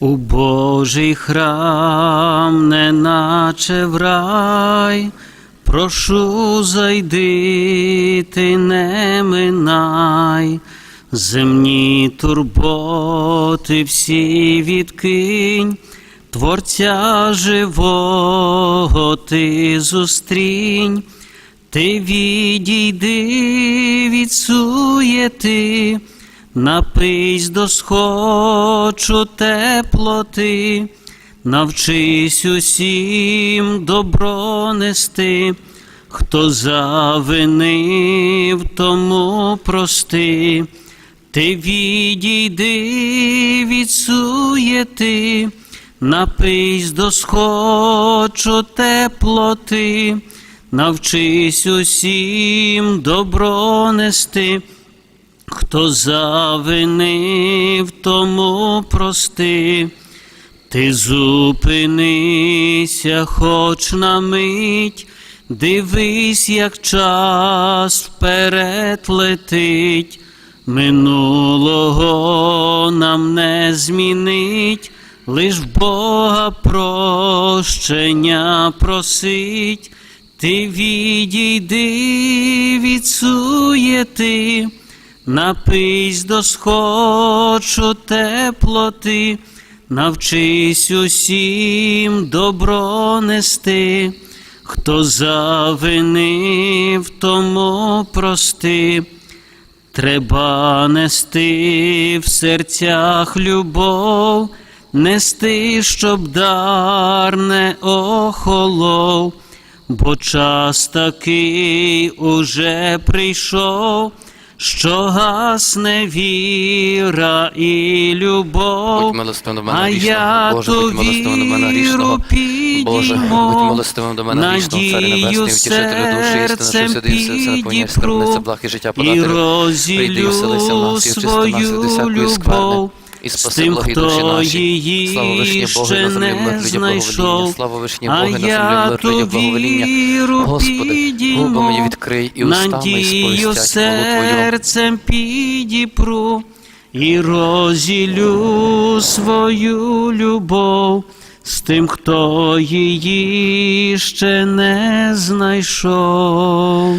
У Божий храм, неначе в рай, прошу зайди, ти не минай, земні турботи всі відкинь, Творця живого ти зустрінь, ти відійди від суєти, напись до схочу теплоти, навчись усім добро нести, хто завинив, тому прости, ти відійди від суєти, напись до схочу теплоти, навчись усім добро нести. Хто завинив, тому прости, ти зупинися, хоч на мить, дивись, як час вперед летить, минулого нам не змінить, лиш Бога прощення просить, ти відійди від суєти. Напись до схочу теплоти, навчись усім добро нести, хто завинив, тому прости. Треба нести в серцях любов, нести, щоб дар не охолов, бо час такий уже прийшов, що гасне віра і любов, Будь милостивим до мене а я ту мене віру. Боже, будь милостивим до мене вічно, Царю Небесний, надію утішителю душі, істина, що і все, наповняє скарбниця благ і життя подати. Прийди і вселися в нас, і очисти нас свою усякої скверни. І спаси тим, благі душі наші. Слава вишні Богу, на землі мир людям благовоління. знайшов, Слава вишні Богу, на землі мир людям благовоління. Господи, губи мені відкрий і устами надію сповістять серцем підіпру і розілю свою любов з тим, хто її ще не знайшов.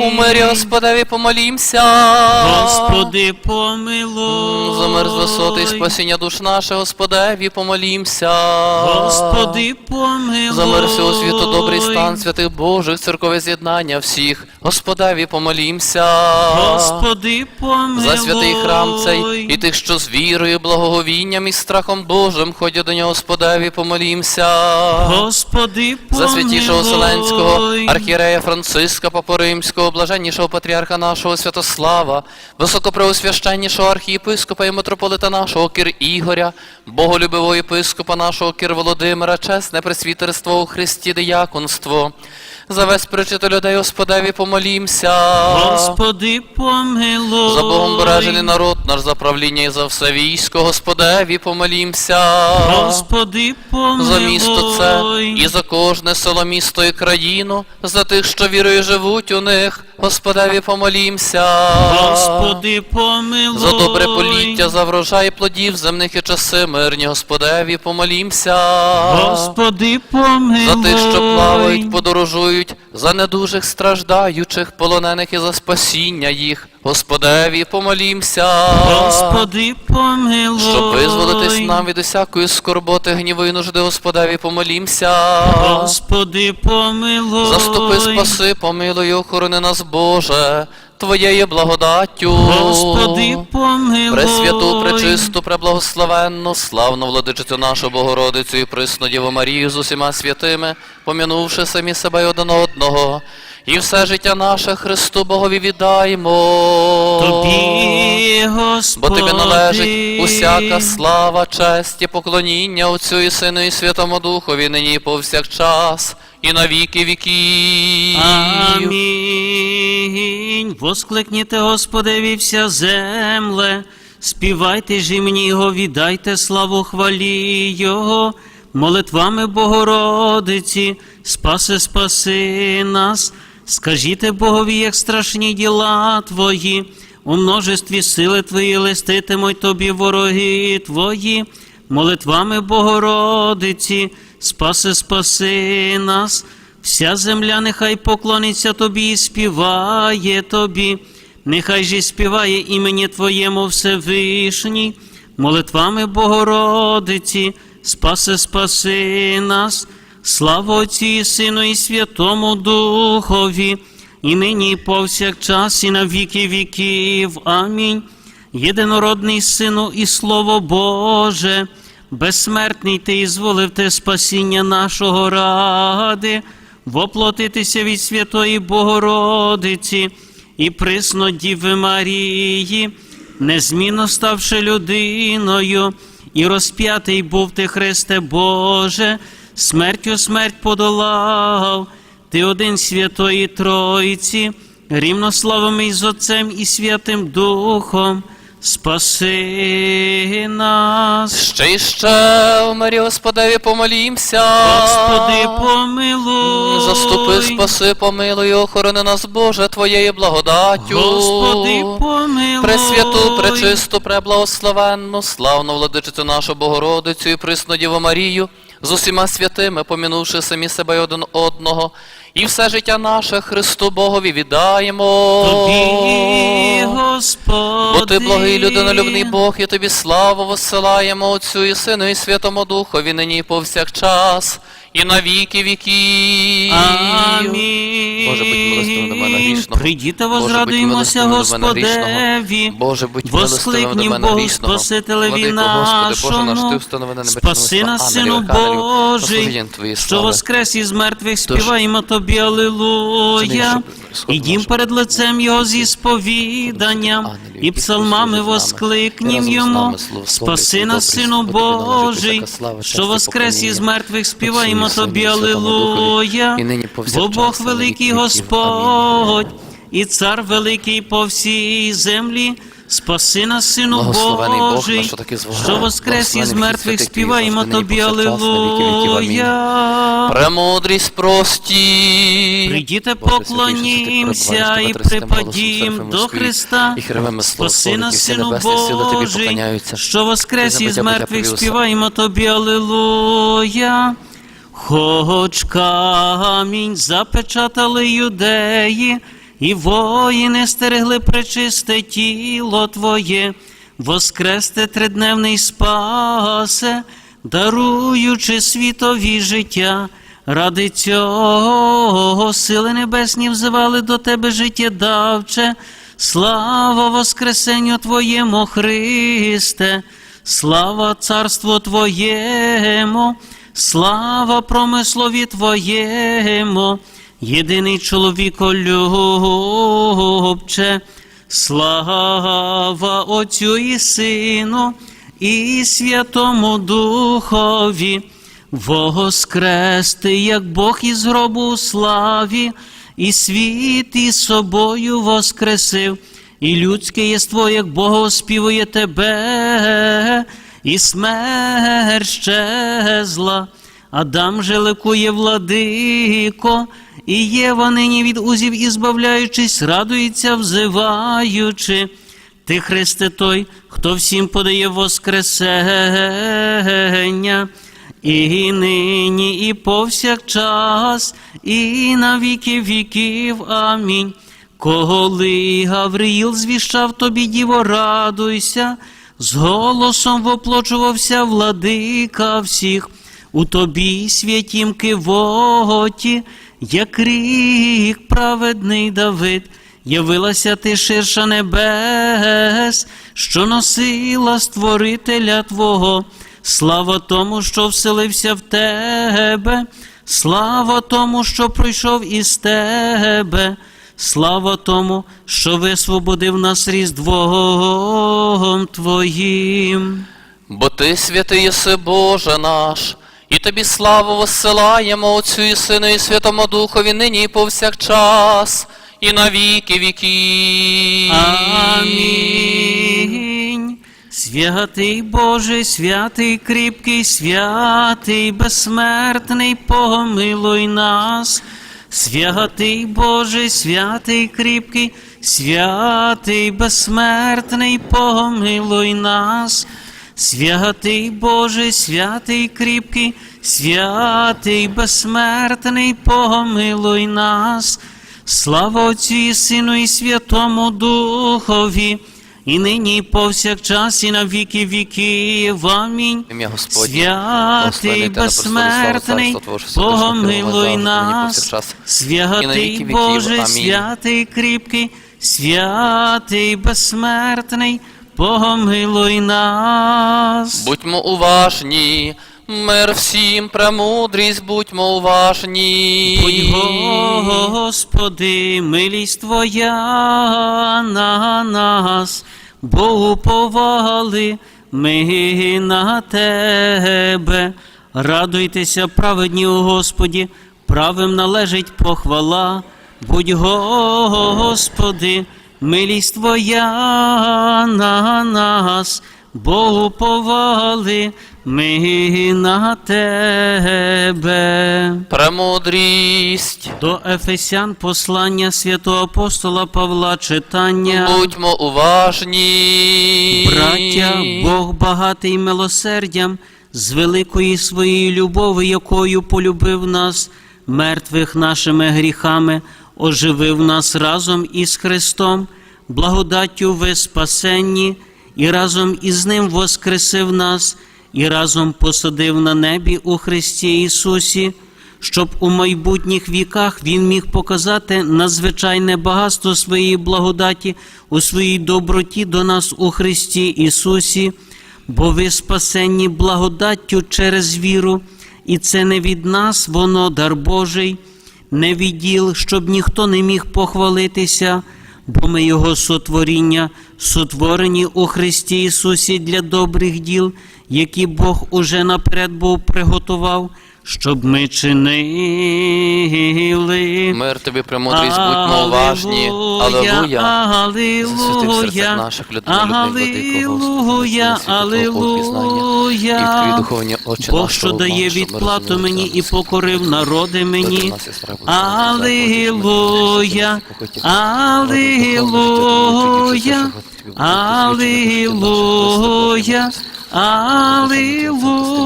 У мирі Господеві помолімся. Господи, помилуй. За мир з висоти і спасіння душ наших, Господеві помолімся. Господи, помилуй. За мир всього світу, добрий стан святих Божих, церкове з'єднання всіх, Господеві помолімся. Господи, помилуй. За святий храм цей і тих, що з вірою, благоговінням і страхом Божим ходять до нього, Господеві, помолімся. Господи, помилуй. За святішого Вселенського архієрея Франциска Папу Римського, блаженнішого патріарха нашого Святослава, високопреосвященнішого архієпископа і митрополита нашого Кир Ігоря, боголюбивого єпископа нашого Кир Володимира, чесне пресвітерство у Христі дияконство. За весь причити людей Господеві помолімся. Господи, помилуй. За Богом бережений народ наш за правління і за все військо, Господеві помолімся. Господи, помилуй. За місто це і за кожне село, місто і країну, за тих, що вірою живуть у них, Господеві помолімся. Господи, помилуй. За добре поліття, за врожай плодів земних і часи мирні, Господеві помолімся. Господи, помилуй. За тих, що плавають, подорожують, за недужих страждаючих, полонених і за спасіння їх, Господеві помолімся. Господи, помилуй. Щоб визволитись нам від усякої скорботи, гніву і нужди, Господеві помолімся. Господи, помилуй. Заступи, спаси, помилуй, охорони нас, Боже, Твоєю благодаттю. Господи, помилуй. Пресвяту, пречисту, преблагословенну, славну владичицю нашу Богородицю і присну Діву Марію з усіма святими, помянувши самі себе й один одного, і все життя наше Христу Богові віддаймо. Тобі, Господи. Бо тобі належить усяка слава, честь і поклоніння Отцю і Сину і Святому Духові, нині і повсякчас, і на віки віків. Амінь. Воскликніте Господеві вся земле, співайте ж імені Його, віддайте славу хвалі Його, молитвами Богородиці, спаси, спаси нас. Скажіте Богові, як страшні діла Твої, у множестві сили Твої листитимуть Тобі вороги Твої, молитвами Богородиці, спаси, спаси нас. Вся земля нехай поклониться Тобі і співає Тобі, нехай же співає імені Твоєму Всевишній, молитвами Богородиці, спаси, спаси нас, слава Отцю і Сину і Святому Духові, і нині, і повсякчас, і на віки віків. Амінь. Єдинородний Сину і Слово Боже, безсмертний Ти і зволив те спасіння нашого ради, воплотитися від Святої Богородиці і присно Діви Марії, незмінно ставши людиною, і розп'ятий був ти, Христе Боже, смертю смерть подолав, ти один святої Тройці, рівнославими з Отцем і Святим Духом, спаси нас. Ще й ще, в мирі Господеві, помолімся. Господи, помилуй. Заступи, спаси, помилуй, охорони нас, Боже, Твоєю благодаттю. Господи, помилуй. Пресвяту, пречисту, преблагословенну, славну владичицю нашу Богородицю і присну Діву Марію, з усіма святими, помінувши самі себе й один одного, і все життя наше Христу Богові віддаємо. Тобі, Господи. Бо ти благий людинолюбний Бог, і тобі славу висилаємо Отцю і Сину і Святому Духові, нині повсякчас, і на віки віків. Амінь. Боже, будь милостивим до мене грішного. Прийдіте, возрадуємося. Господеві. Боже, будь милостивим до Воскликнім мене грішного. Нашому. Спаси нас, Сину Божий, що воскрес із мертвих співаємо Тобі, сходу Ідім перед лицем Його зі сповіданням, і псалмами з Йому. Спаси нас, Сину Божий, що воскрес із мертвих співаємо Отцю Тобі, Аллилуйя. Бо Бог великий. Господь, і цар великий по всій землі. Спаси нас, Сину Благословений Бог Божий, що воскрес із мертвих співаємо Тобі, Аллилуйя. Премудрість прості. Прийдіте, поклонімся і припадім до Христа. Спаси нас, Сину Божий, що воскрес із мертвих співаємо Тобі, Аллилуйя. Хоч камінь запечатали юдеї, і воїни стерегли пречисте тіло Твоє, воскресте тридневний спасе, даруючи світові життя. Ради цього сили небесні взивали до Тебе життєдавче. Слава Воскресенню Твоєму, Христе, слава Царству Твоєму, слава промислові Твоєму, єдиний чоловіколюбче, слава Отцю і Сину, і Святому Духові, воскрести, як Бог із гробу славі, і світ із собою воскресив, і людське єство, як Бога оспівує тебе, і смерть щезла. Адам же ликує владико, і Єва нині від узів ізбавляючись, радується, взиваючи. Ти, Христе, той, хто всім подає Воскресення, і нині, і повсякчас, і на віки віків. Амінь. Коли Гавриїл звіщав тобі, діво, радуйся, з голосом воплочувався владика всіх, у тобі святім кивоті, як рік праведний Давид. Явилася ти ширша небес, що носила створителя Твого. Слава тому, що вселився в тебе, слава тому, що пройшов із тебе, слава тому, що висвободив нас різдвом Твоїм. Бо ти святий єси Боже наш, і тобі славу воссилаємо Отцю і Сину і Святому Духові нині і повсякчас, і на віки віків. Амінь. Святий Святий Боже, святий кріпкий, святий безсмертний, помилуй нас. Святий Боже, святий кріпкий, святий безсмертний, помилуй нас. Святий Боже, святий кріпкий, святий безсмертний, помилуй нас. Слава Отцю і Сину і Святому Духові, і нині, і повсякчас, і на віки віків. Амінь. Ім'я Господнє, Святий безсмертний, помилуй нас. Святий. Боже, святий кріпкий, святий безсмертний, помилуй нас. Будьмо уважні, мир всім, премудрість, будьмо уважні. Будь, Господи, милість Твоя на нас, бо уповали ми на Тебе. Радуйтеся, праведні у Господі, правим належить похвала. Будь, Господи, милість Твоя на нас, бо уповали ми на Тебе. Премудрість, До Ефесян послання святого апостола Павла читання. будьмо уважні. Браття, Бог багатий милосердям, з великої своєї любови, якою полюбив нас, мертвих нашими гріхами, оживив нас разом із Христом, благодаттю ви спасенні, і разом із Ним воскресив нас, і разом посадив на небі у Христі Ісусі, щоб у майбутніх віках Він міг показати надзвичайне багатство своєї благодаті у своїй доброті до нас у Христі Ісусі, бо ви спасенні благодаттю через віру, і це не від нас, воно дар Божий, не від діл, щоб ніхто не міг похвалитися, бо ми Його сотворіння, сотворені у Христі Ісусі для добрих діл, які Бог уже наперед був приготував, щоб ми чинили. Мир тобі, премудрість, будьмо уважні. Алелуя. Засвіти наших Бог, що дає відплату мені і покорив народи мені. Нас є справа, Алілуя,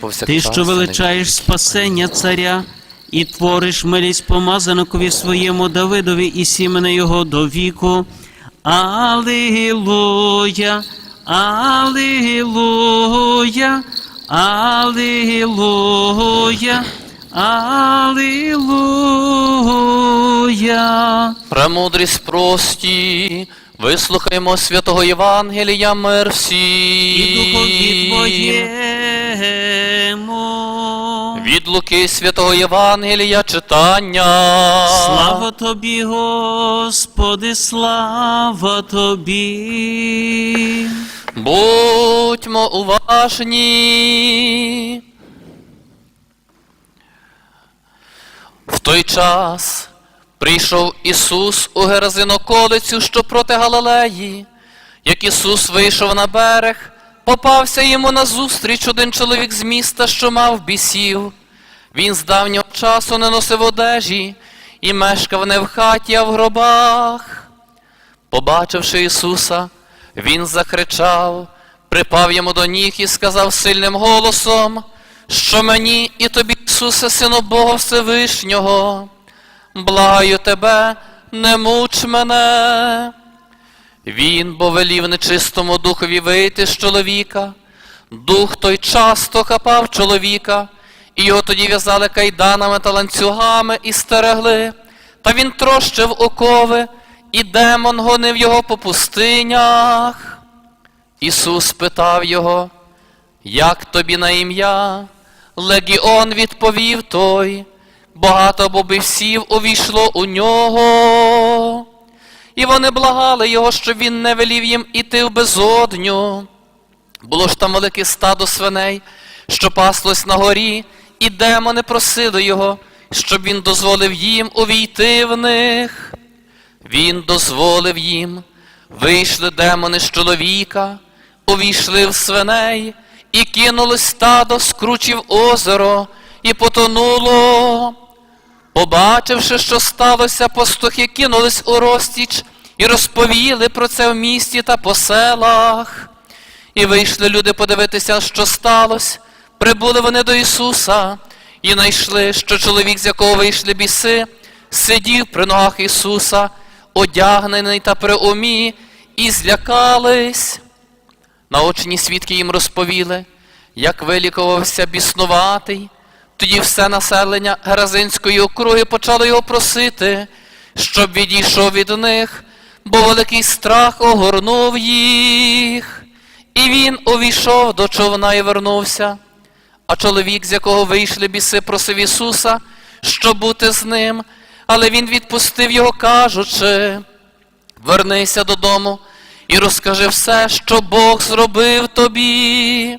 повсякчас. Ти, що величаєш спасення царя і твориш милість помазаникові своєму Давидові і сімени його до віку. Алілуя, алілуя, алілуя, алілуя. Премудрість прості, вислухаймо святого Євангелія, мир всім. І духові твоєму. Від Луки святого Євангелія читання. Слава тобі, Господи, слава тобі. Будьмо уважні. В той час прийшов Ісус у Геразиноколицю, що проти Галилеї. Як Ісус вийшов на берег, попався йому назустріч один чоловік з міста, що мав бісів. Він з давнього часу не носив одежі і мешкав не в хаті, а в гробах. Побачивши Ісуса, він закричав, припав йому до ніг і сказав сильним голосом, що мені і тобі, Ісусе, Сину Бога Всевишнього, благаю тебе, не муч мене. Він бо велів нечистому духові вийти з чоловіка, дух той часто хапав чоловіка, і його тоді в'язали кайданами та ланцюгами і стерегли, та він трощив окови, і демон гонив його по пустинях. Ісус питав його, як тобі на ім'я? Легіон відповів той, багато бобивсів увійшло у нього. І вони благали його, щоб він не велів їм іти в безодню. Було ж там велике стадо свиней, що паслось на горі, і демони просили його, щоб він дозволив їм увійти в них. Він дозволив їм, Вийшли демони з чоловіка, увійшли в свиней, і кинулось стадо, скручив озеро, і потонуло. Побачивши, що сталося, пастухи кинулись у розтіч і розповіли про це в місті та по селах. І вийшли люди подивитися, що сталося. Прибули вони до Ісуса і знайшли, що чоловік, з якого вийшли біси, сидів при ногах Ісуса, одягнений та при умі, і злякались. Наочні свідки їм розповіли, як вилікувався біснуватий. Тоді все населення Геразинської округи почало його просити, щоб відійшов від них, бо великий страх огорнув їх. І він увійшов до човна і вернувся. А чоловік, з якого вийшли біси, просив Ісуса, щоб бути з ним, але він відпустив його, кажучи, вернися додому і розкажи все, що Бог зробив тобі.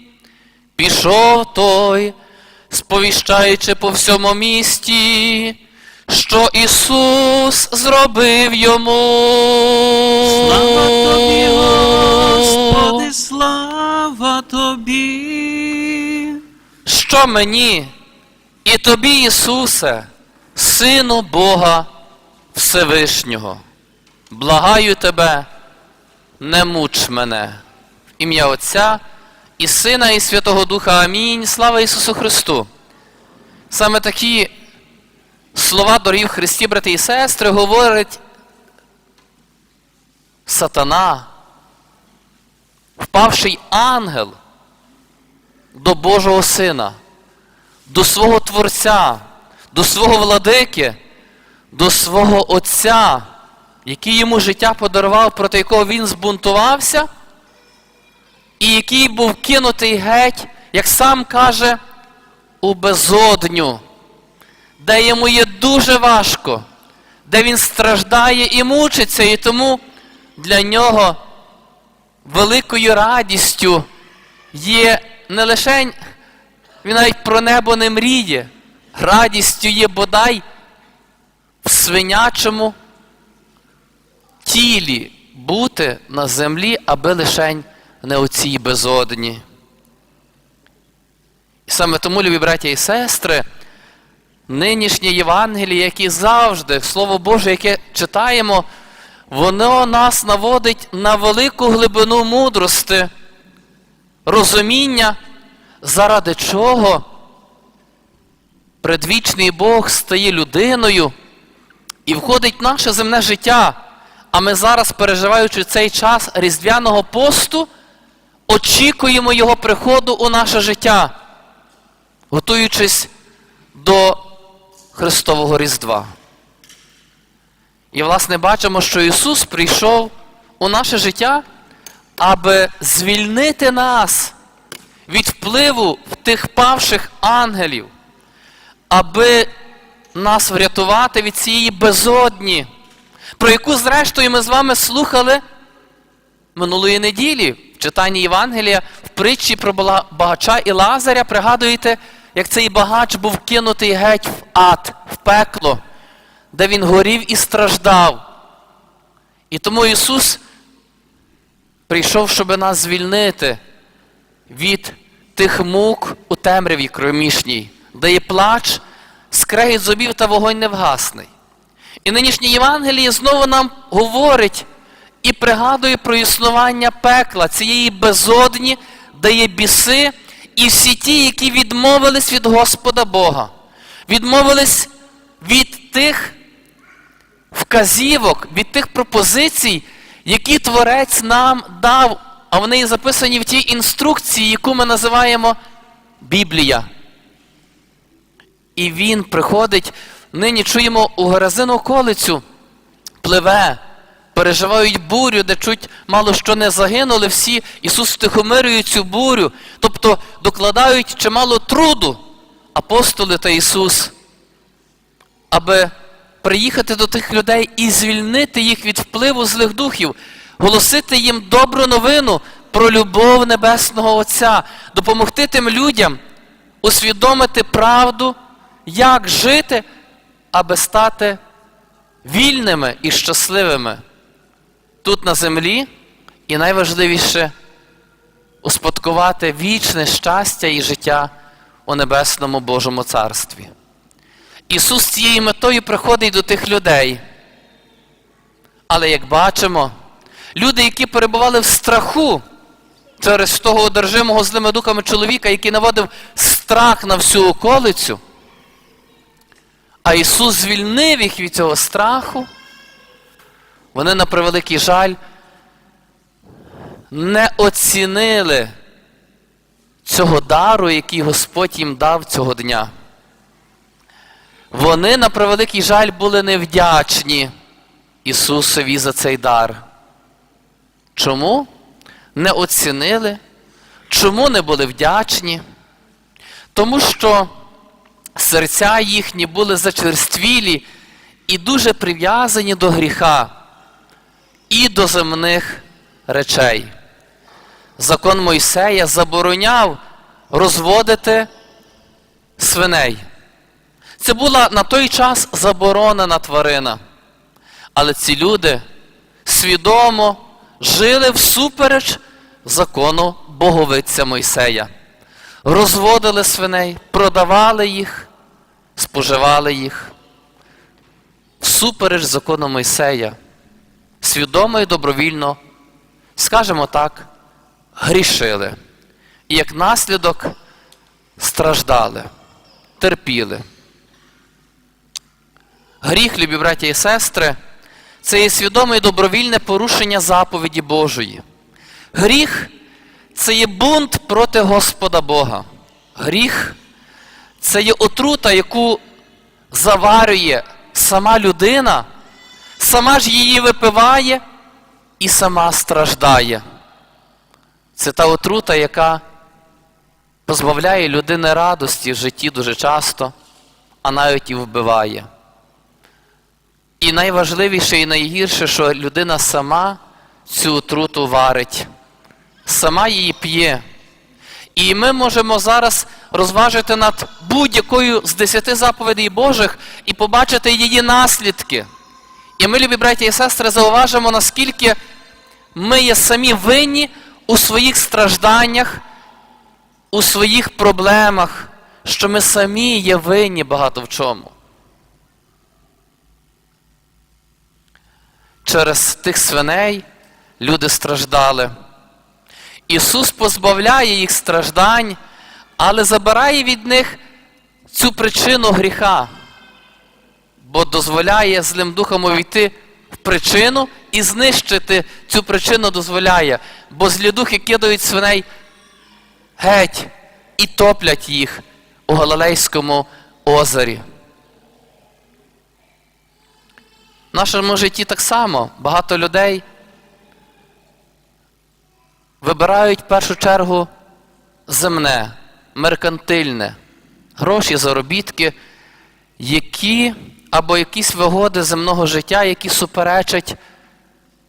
Пішов той, сповіщаючи по всьому місті, що Ісус зробив йому. Слава тобі, Господи, слава тобі. Що мені і тобі, Ісусе, Сину Бога Всевишнього, благаю тебе, не муч мене. В ім'я Отця і Сина, і Святого Духа. Амінь. Слава Ісусу Христу. Саме такі слова, дорогі Христі, брати і сестри, говорить сатана, впавший ангел до Божого Сина, до свого Творця, до свого владики, до свого Отця, який йому життя подарував, проти якого він збунтувався, і який був кинутий геть, як сам каже, у безодню, де йому є дуже важко, де він страждає і мучиться, і тому для нього великою радістю є не лише він навіть про небо не мріє, радістю є бодай в свинячому тілі бути на землі, аби лишень не у цій безодні. І саме тому, любі браття і сестри, нинішнє Євангеліє, яке завжди, Слово Боже, яке читаємо, воно нас наводить на велику глибину мудрости, розуміння, заради чого предвічний Бог стає людиною і входить в наше земне життя. А ми зараз, переживаючи цей час Різдвяного посту, очікуємо Його приходу у наше життя, готуючись до Христового Різдва. І, власне, бачимо, що Ісус прийшов у наше життя, аби звільнити нас від впливу тих павших ангелів, аби нас врятувати від цієї безодні, про яку, зрештою, ми з вами слухали минулої неділі в читанні Євангелія в притчі про багача і Лазаря. Пригадуєте, як цей багач був кинутий геть в ад, в пекло, де він горів і страждав. І тому Ісус прийшов, щоб нас звільнити від тих мук у темряві кромішній, де є плач, скрегіт зубів та вогонь невгасний. І нинішнє Євангеліє знову нам говорить і пригадує про існування пекла, цієї безодні, де є біси, і всі ті, які відмовились від Господа Бога, відмовились від тих вказівок, від тих пропозицій, які Творець нам дав, а вони записані в тій інструкції, яку ми називаємо Біблія. І він приходить, нині чуємо у Геразину околицю, пливе, переживають бурю, де чуть мало що не загинули всі. Ісус втихомирює цю бурю, тобто докладають чимало труду апостоли та Ісус, аби приїхати до тих людей і звільнити їх від впливу злих духів, голосити їм добру новину про любов Небесного Отця, допомогти тим людям усвідомити правду, як жити, аби стати вільними і щасливими. Тут на землі, і найважливіше успадкувати вічне щастя і життя у Небесному Божому Царстві. Ісус цією метою приходить до тих людей. Але як бачимо, люди, які перебували в страху через того одержимого злими духами чоловіка, який наводив страх на всю околицю, а Ісус звільнив їх від цього страху, вони на превеликий жаль не оцінили цього дару, який Господь їм дав цього дня. Вони, на превеликий жаль, були невдячні Ісусові за цей дар. Чому не оцінили? Чому не були вдячні? Тому що серця їхні були зачерствілі і дуже прив'язані до гріха і до земних речей. Закон Мойсея забороняв розводити свиней. Це була на той час заборонена тварина. Але ці люди свідомо жили всупереч закону боговиця Мойсея. Розводили свиней, продавали їх, споживали їх. Всупереч закону Мойсея. Свідомо і добровільно, скажімо так, грішили. І як наслідок страждали, терпіли. Гріх, любі браття і сестри, це є свідоме і добровільне порушення заповіді Божої. Гріх це є бунт проти Господа Бога. Гріх це є отрута, яку заварює сама людина, сама ж її випиває і сама страждає. Це та отрута, яка позбавляє людини радості в житті дуже часто, а навіть і вбиває. І найважливіше і найгірше, що людина сама цю отруту варить, сама її п'є. І ми можемо зараз розважити над будь-якою з десяти заповідей Божих і побачити її наслідки. І ми, любі браті і сестри, зауважимо, наскільки ми є самі винні у своїх стражданнях, у своїх проблемах, що ми самі є винні багато в чому. Через тих свиней люди страждали. Ісус позбавляє їх страждань, але забирає від них цю причину гріха, бо дозволяє злим духам увійти в причину і знищити цю причину дозволяє, бо злі духи кидають свиней геть і топлять їх у Галилейському озері. В нашому житті так само багато людей вибирають в першу чергу земне, меркантильне, гроші, заробітки, які або якісь вигоди земного життя, які суперечать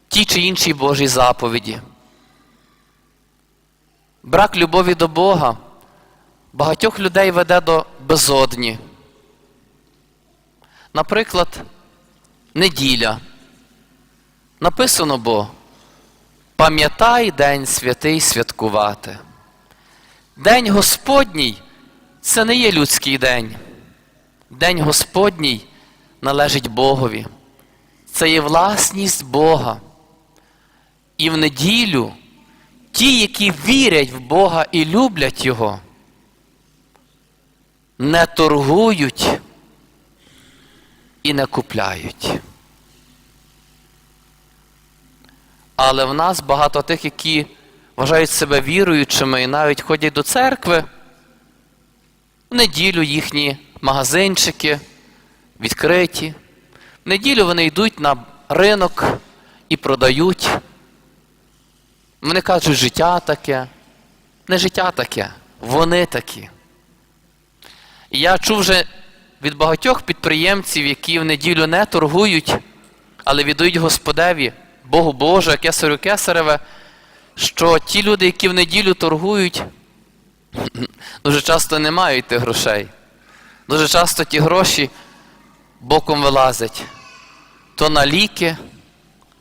тій чи іншій Божій заповіді. Брак любові до Бога багатьох людей веде до безодні. Наприклад, неділя. Написано бо, пам'ятай день святий святкувати. День Господній це не є людський день. День Господній належить Богові. Це є власність Бога. І в неділю ті, які вірять в Бога і люблять Його, не торгують і не купляють. Але в нас багато тих, які вважають себе віруючими і навіть ходять до церкви. В неділю їхні магазинчики відкриті. В неділю вони йдуть на ринок і продають. Вони кажуть, життя таке. Не життя таке, вони такі. І я чув вже від багатьох підприємців, які в неділю не торгують, але віддають Господеві, Богу Боже, кесарю кесареве, що ті люди, які в неділю торгують, дуже часто не мають тих грошей. Дуже часто ті гроші боком вилазять. То на ліки,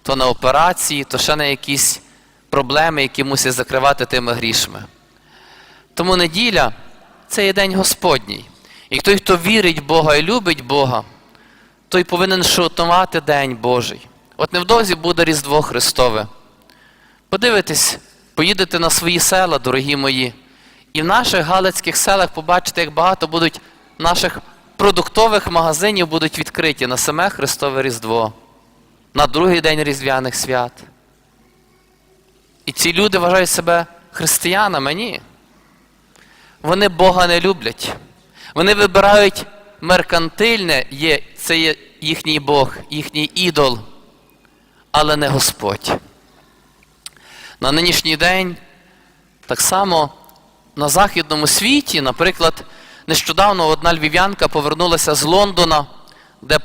то на операції, то ще на якісь проблеми, які мусять закривати тими грішми. Тому неділя це є день Господній. І той, хто вірить в Бога і любить Бога, той повинен шутувати День Божий. От невдовзі буде Різдво Христове. Подивитесь, поїдете на свої села, дорогі мої, і в наших галицьких селах побачите, як багато будуть наших продуктових магазинів будуть відкриті на саме Христове Різдво, на другий день Різдвяних свят. І ці люди вважають себе християнами, ні. Вони Бога не люблять. Вони вибирають меркантильне, є, це є їхній Бог, їхній ідол, але не Господь. На нинішній день так само на Західному світі, наприклад, нещодавно одна львів'янка повернулася з Лондона, де